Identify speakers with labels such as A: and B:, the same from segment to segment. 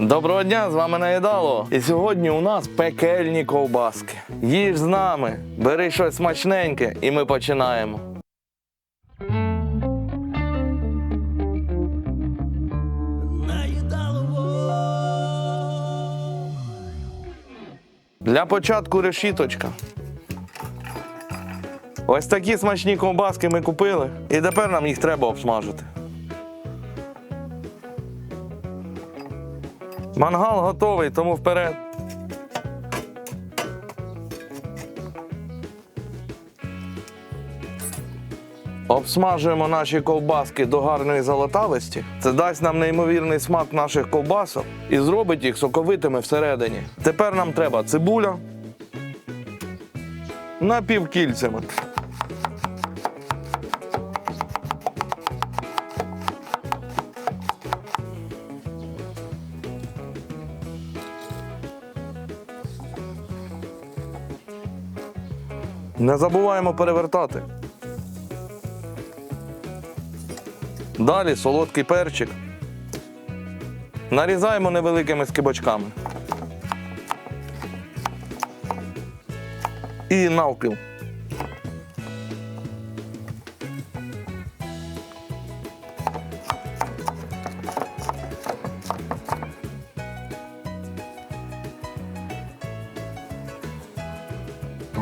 A: Доброго дня, з вами Наїдало. І сьогодні у нас пекельні ковбаски. Їж з нами, бери щось смачненьке, і ми починаємо. Для початку решіточка. Ось такі смачні ковбаски ми купили, і тепер нам їх треба обсмажити. Мангал готовий, тому вперед. Обсмажуємо наші ковбаски до гарної золотавості. Це дасть нам неймовірний смак наших ковбасок і зробить їх соковитими всередині. Тепер нам треба цибуля напівкільцями. Не забуваємо перевертати. Далі солодкий перчик. Нарізаємо невеликими скибочками. І навпіл.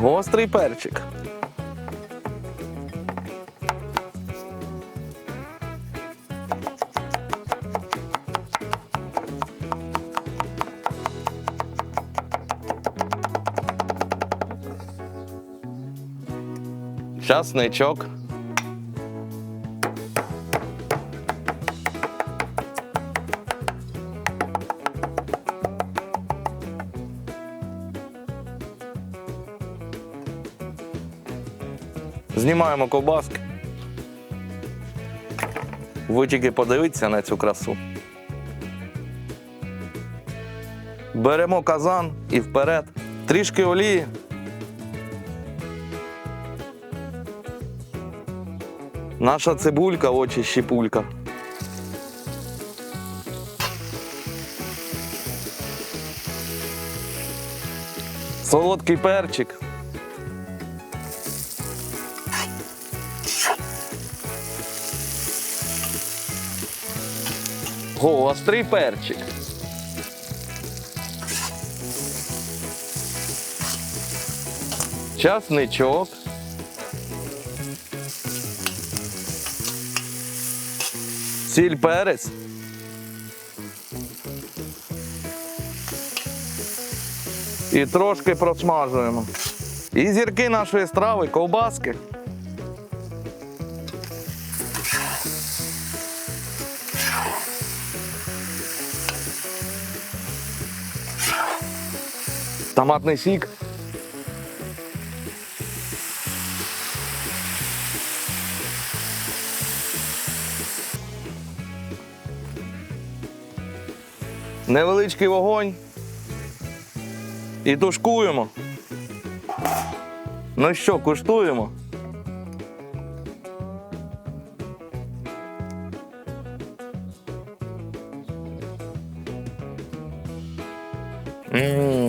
A: Гострий перчик. Часничок. Знімаємо ковбаски. Ви тільки подивіться на цю красу. Беремо казан і вперед. Трішки олії. Наша цибулька, очі щіпулька. Солодкий перчик. Гострий перчик. Часничок. Сіль перець. І трошки просмажуємо. І зірки нашої страви, ковбаски. Томатний сік. Невеличкий вогонь. І тушкуємо. Ну що, куштуємо? Мм,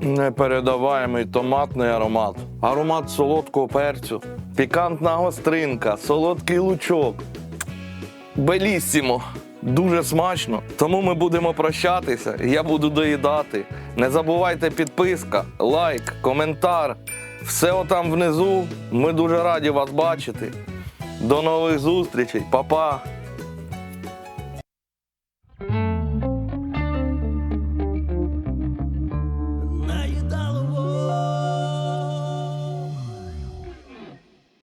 A: непередаваємий томатний аромат. Аромат солодкого перцю, пікантна гостринка, солодкий лучок. Белісімо. Дуже смачно. Тому ми будемо прощатися. Я буду доїдати. Не забувайте підписка, лайк, коментар. Все отам внизу. Ми дуже раді вас бачити. До нових зустрічей, Па-па!